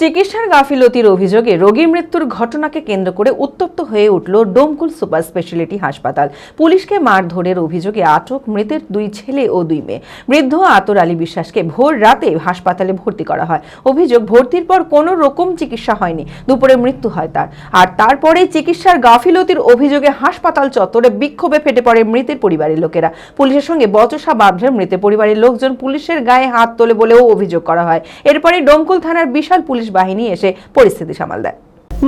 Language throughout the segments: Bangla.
চিকিৎসার গাফিলতির অভিযোগে রোগী মৃত্যুর ঘটনাকে কেন্দ্র করে উত্তপ্ত হয়ে উঠল ডোমকুল সুপার স্পেশালিটি হাসপাতাল। পুলিশকে মারধরের অভিযোগে আটক মৃতের দুই ছেলে ও দুই মেয়ে। বৃদ্ধ আতর আলী বিশ্বাসকে ভোর রাতে হাসপাতালে ভর্তি করা হয়। অভিযোগ, ভর্তির পর কোনো রকম চিকিৎসা হয়নি। দুপুরে মৃত্যু হয় তার। আর তারপরে চিকিৎসার গাফিলতির অভিযোগে হাসপাতাল চত্বরে বিক্ষোভে ফেটে পড়ে মৃতের পরিবারের লোকেরা। পুলিশের সঙ্গে বচসা বাঁধলে মৃতের পরিবারের লোকজন পুলিশের গায়ে হাত তোলে বলেও অভিযোগ করা হয়। এরপরে ডোমকুল থানার বিশাল পুলিশ বাহিনী এসে পরিস্থিতি সামাল দেয়।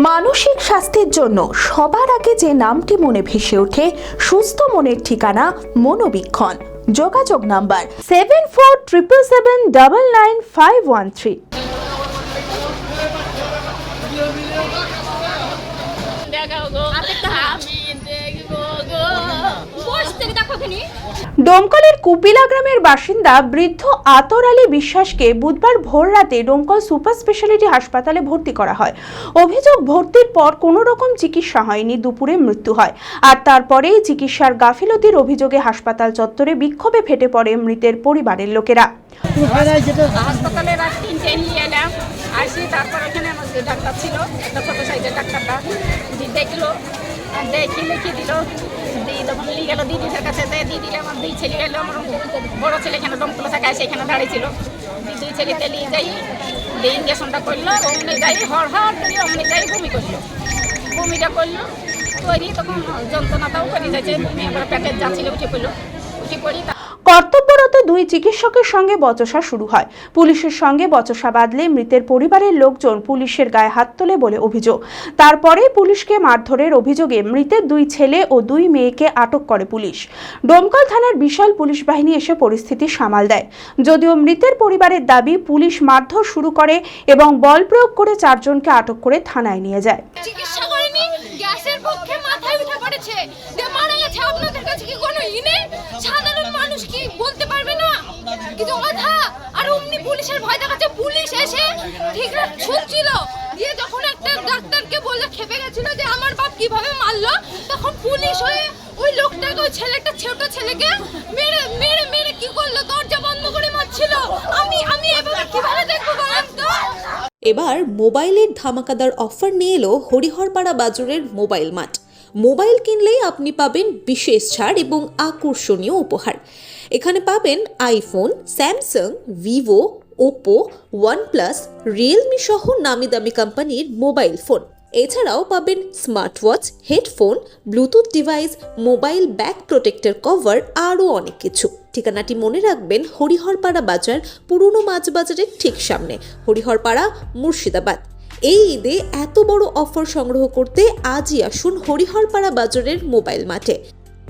মানসিক স্বাস্থ্যের জন্য সবার আগে যে নামটি মনে ভেসে ওঠে সুস্থ মনের ঠিকানা মনোবীক্ষণ। যোগাযোগ number seven four triple seven double nine five one three দেখো ডোমকলের কুপিলা গ্রামের বাসিন্দা বৃদ্ধ আতর আলী বিশ্বাসকে বুধবার ভোর রাতে ডোমকল সুপার স্পেশালিটি হাসপাতালে ভর্তি করা হয়। অভিযোগ, ভর্তির পর কোনো রকম চিকিৎসা হয়নি, দুপুরে মৃত্যু হয়। আর তারপরেই চিকিৎসার গাফিলতির অভিযোগে হাসপাতাল চত্বরে বিক্ষোভে ফেটে পড়ে মৃতের পরিবারের লোকেরা। হাসপাতালে আসি, তারপর ওখানে আমার যে ডাক্তার ছিল, একটা ছোট সাইজের ডাক্তারটা দেখল দেখি লিখে দিল, দিয়ে তখন নিয়ে গেল দিদিদের কাছে দিয়ে দিলে আমার দুই ছেলে গেলো আমার বড়ো ছেলে এখানে দমকুলো থাকে সেখানে দাঁড়িয়েছিল। দুই ছেলেতে নিয়ে যাই, দিয়ে ইঞ্জেকশনটা করল, অমনি যাই, হর হর করে অমনি যাই, বমি করল। বমিটা করল করি তখন যন্ত্রণাটাও করে যাচ্ছে বমি আবার প্যাকেট যাচ্ছিল উঠে পড়ল, উঠে পড়ি দুই চিকিৎসকের সঙ্গে বচসা শুরু হয়। পুলিশের সঙ্গে বচসা বাঁধলে মৃতের পরিবারের লোকজন পুলিশের গায়ে হাত তোলে বলে অভিযোগ। তারপরে পুলিশকে মারধরের অভিযোগে মৃতের দুই ছেলে ও দুই মেয়েকে আটক করে পুলিশ। ডোমকল থানার বিশাল পুলিশ বাহিনী এসে পরিস্থিতি সামাল দেয়। যদিও মৃতের পরিবারের দাবি, পুলিশ মারধর শুরু করে এবং বল প্রয়োগ করে চারজনকে আটক করে থানায় নিয়ে যায়। সাধারণ মানুষ কি বলতে পারবে কিছু কথা আর অমনি পুলিশের ভয় দেখাচ্ছে, পুলিশ এসে ঠিক শুনছিল দিয়ে যখন একটা ডাক্তারকে বলে খেপে গেছিল যে আমার বাপ কীভাবে মারলো, তখন পুলিশ হয়ে ওই লোকটাকে, ওই ছেলেটা, ছোট ছেলেকে মেরে মেরে মেরে কি করল? দরজা বন্ধ করে মারছিল। আমি আমি এভাবে কীভাবে দেখব বলেন তো? এবার মোবাইলের ধামাকাদার অফার নিয়ে এলো হরিহরপাড়া বাজারের মোবাইল মাঠ মোবাইল কিনলেই আপনি পাবেন বিশেষ ছাড় এবং আকর্ষণীয় উপহার। এখানে পাবেন iPhone, Samsung, Vivo, Oppo, OnePlus, Realme সহ নামি দামি কোম্পানির মোবাইল ফোন। এছাড়াও পাবেন smart watch headphone, Bluetooth device, mobile back protector cover, আরও অনেক কিছু। ঠিকানাটি মনে রাখবেন হরিহরপাড়া বাজার, পুরনো মাছ বাজারের ঠিক সামনে। হরিহরপাড়া, মুর্শিদাবাদ। এই ঈদে এত বড় অফার সংগ্রহ করতে আজই আসুন হরিহরপাড়া বাজারের মোবাইল মাঠে।